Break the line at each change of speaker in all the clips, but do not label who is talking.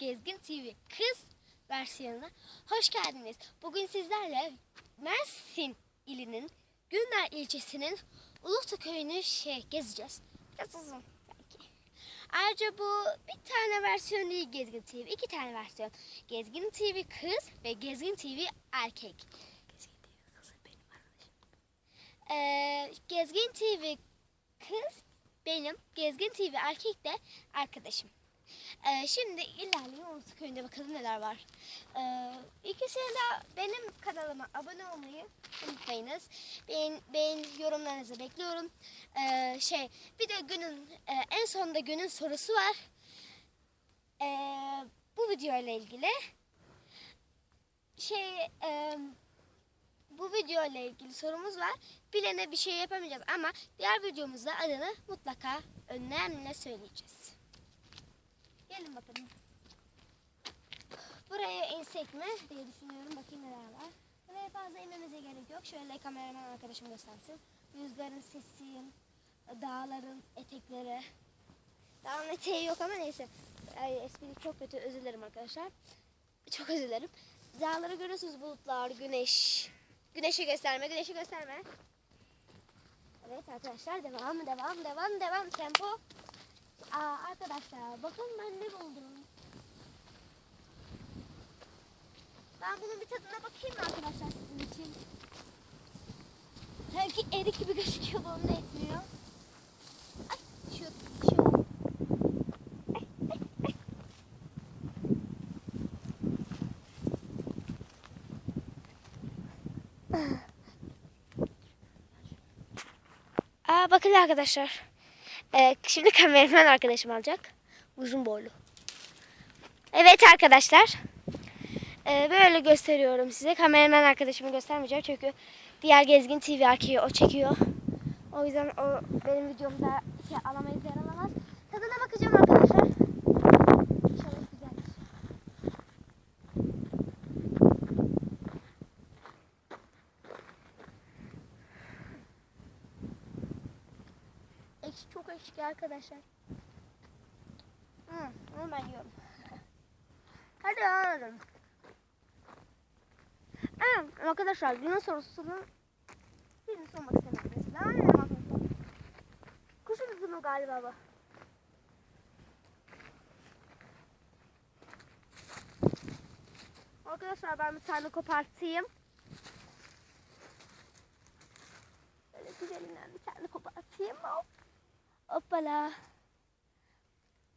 Gezgin TV kız versiyonuna hoş geldiniz. Bugün sizlerle Mersin ilinin Günler ilçesinin Ulukta köyünü şey gezeceğiz. Biraz uzun belki. Ayrıca bu bir tane versiyon değil Gezgin TV. iki tane versiyon. Gezgin TV kız ve Gezgin TV erkek. Gezgin TV kız benim arkadaşım. Ee, Gezgin TV kız benim. Gezgin TV erkek de arkadaşım. Ee, şimdi ilerleyin Ulus Köyü'nde bakalım neler var. Ee, ikisine de benim kanalıma abone olmayı unutmayınız. Ben, ben yorumlarınızı bekliyorum. Ee, şey bir de günün e, en sonunda günün sorusu var. Ee, bu video ile ilgili şey e, bu video ile ilgili sorumuz var. Bilene bir şey yapamayacağız ama diğer videomuzda adını mutlaka önemli söyleyeceğiz. Gelin bakalım. Buraya insek mi diye düşünüyorum. Bakayım neler var. Buraya fazla inmemize gerek yok. Şöyle kameraman arkadaşım göstersin. Rüzgarın sesi, dağların etekleri. Dağın eteği yok ama neyse. Ay, espri çok kötü. Özür dilerim arkadaşlar. Çok özür dilerim. Dağları görüyorsunuz bulutlar, güneş. Güneşi gösterme, güneşi gösterme. Evet arkadaşlar devam, devam, devam, devam. Tempo. Aa, arkadaşlar bakın ben ne buldum. Ben bunun bir tadına bakayım mı arkadaşlar sizin için? Sanki erik gibi gözüküyor bu onun da etmiyor. Ay. Ay, ay, ay. Aa, bakın arkadaşlar. Ee, şimdi kameraman arkadaşım alacak. Uzun boylu. Evet arkadaşlar. Ee, böyle gösteriyorum size. Kameraman arkadaşımı göstermeyeceğim çünkü diğer Gezgin TV erkeği o çekiyor. O yüzden o benim videomda şey alamayız yer alamaz. Tadına bakacağım arkadaşlar. Ekşi çok ekşi arkadaşlar. Hmm, onu ben. Hadi alalım. Evet, arkadaşlar günün sorusunu birini sormak istemem mesela. Kuşun üzümü galiba bu. Arkadaşlar ben bir tane kopartayım. Böyle güzelinden bir tane. Hoppala.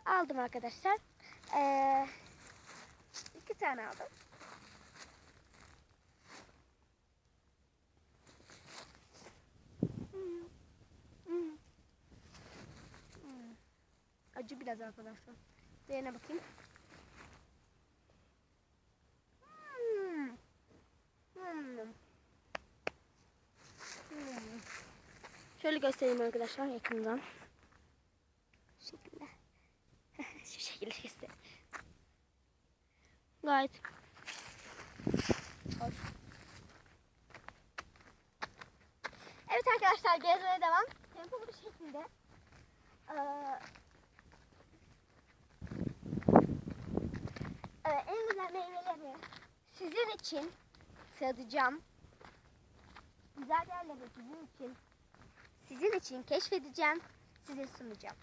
Aldım arkadaşlar. Ee, iki tane aldım. Acı biraz arkadaşlar. Diğerine bakayım. Hmm. Hmm. Hmm. Şöyle göstereyim arkadaşlar yakından. Şekilde. Şu şekilde göstereyim. Gayet hoş. Evet arkadaşlar gezmeye devam. Tempolu bir şekilde. Ee, en güzel meyveleri sizin için tadacağım. Güzel yerleri sizin için sizin için keşfedeceğim. Size sunacağım.